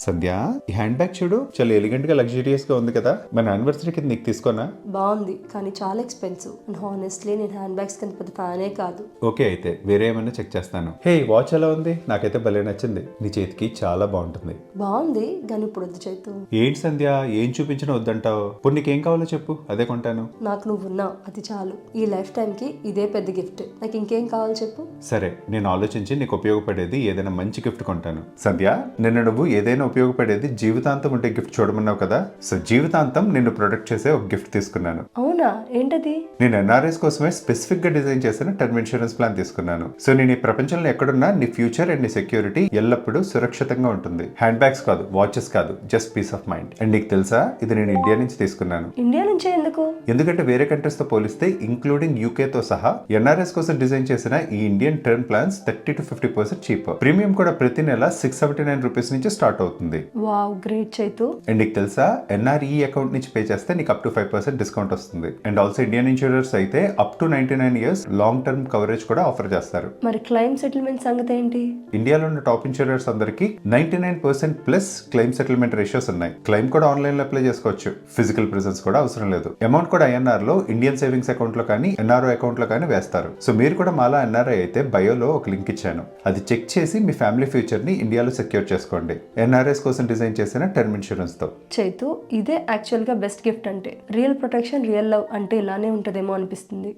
సంధ్య ఈ hand bag చూడు. చాలా ఎలిగెంట్గా లగ్జరియస్గా ఉంది కదా. మన యానివర్సరీ కింద నీకు తీసుకోనా? బాగుంది కానీ చాలా ఎక్స్పెన్సివ్ అండ్ హానెస్ట్లీ నేను హ్యాండ్ బ్యాగ్స్ కింద పెద్ద ఫ్యానే కాదు. ఓకే అయితే వేరే ఏమైనా చెక్ చేస్తాను. హే వాచ్ ఎలా ఉంది? నాకైతే భలే నచ్చింది. నీ చేతికి చాలా బాగుంటుంది. బాగుంది కానీ ఇప్పుడు వద్దు చైతు. ఏంటి సంధ్య ఏం చూపించినా వద్దంటావు? ఇప్పుడు నీకేం కావాలో చెప్పు అదే కొంటాను. నాకు నువ్వు ఉన్నావు అది చాలు. ఈ లైఫ్ టైంకి ఇదే పెద్ద గిఫ్ట్ నాకు ఇంకేం కావాలి చెప్పు. సరే నేను ఆలోచించి నీకు ఉపయోగపడేది ఏదైనా మంచి గిఫ్ట్ కొంటాను. సంధ్య నిన్న నువ్వు ఏదైనా ఉపయోగపడేది జీవితాంతం ఉంటే గిఫ్ట్ చూడమన్నావు కదా. సో జీవితాంతం నిన్ను ప్రొటెక్ట్ చేసే ఒక గిఫ్ట్ తీసుకున్నాను. అవునా? ఏంటది? నేను ఎన్ఆర్ఎస్ కోసమే స్పెసిఫిక్గా డిజైన్ చేసిన టర్మ్ ఇన్సూరెన్స్ ప్లాన్ తీసుకున్నాను. సో నేను ఈ ప్రపంచంలో ఎక్కడున్నా నీ ఫ్యూచర్ అండ్ నీ సెక్యూరిటీ ఎల్లప్పుడూ సురక్షితంగా ఉంటుంది. హ్యాండ్ బ్యాగ్స్ కాదు వాచెస్ కాదు just peace of mind. And నీకు తెలుసా? ఇది నేను ఇండియా నుంచి తీసుకున్నాను. ఇండియా నుంచే ఎందుకు? ఎందుకంటే వేరే కంట్రీస్తో పోలిస్తే ఇంక్లూడింగ్ యూకే తో సహా ఎన్ఆర్ఎస్ కోసం డిజైన్ చేసిన ఈ Indian term plans thirty to fifty percent cheap. Premium కూడా ప్రతి నెల సిక్స్ సెవెంటీ నైన్ రూపీస్ నుంచి స్టార్ట్ అవుతుంది. Wow great Chaitu. అండ్ నీకు తెలుసా? ఎన్ఆర్ఈ అకౌంట్ నుంచి పే చేస్తే నీకు up to five percent discount వస్తుంది. అండ్ ఆల్సో ఇండియన్ ఇన్సూరర్స్ అయితే up to ninety nine years long term coverage కూడా ఆఫర్ చేస్తారు. మరి క్లైమ్ సెటిల్మెంట్ సంగతి ఏంటి? ఇండియాలో ఉన్న టాప్ ఇన్సూరర్స్ అందరికి ninety nine percent plus claim settlement ratios ఉన్నాయి. క్లెయిమ్ కూడా ఆన్లైన్లో అప్లై చేసుకోవచ్చు. ఫిజికల్ ప్రెసెన్స్ కూడా అవసరం లేదు. అమౌంట్ కూడా ఐఎన్ఆర్లో ఇండియన్ సేవింగ్స్ అకౌంట్లో కానీ ఎన్ఆర్ఓ అకౌంట్లో కానీ వేస్తారు. సో మీరు కూడా మాలా ఎన్ఆర్ఐ అయితే బయోలో ఒక లింక్ ఇచ్చాను. అది చెక్ చేసి మీ ఫ్యామిలీ ఫ్యూచర్ని ఇండియాలో సెక్యూర్ చేసుకోండి. ఎన్ఆర్ఎస్ కోసం డిజైన్ చేసిన టర్మ్ ఇన్సూరెన్స్తో. చైతు ఇదే యాక్చువల్గా బెస్ట్ గిఫ్ట్ అంటే. రియల్ ప్రొటెక్షన్ రియల్ లవ్ అంటే ఇలానే ఉంటుందేమో అనిపిస్తుంది.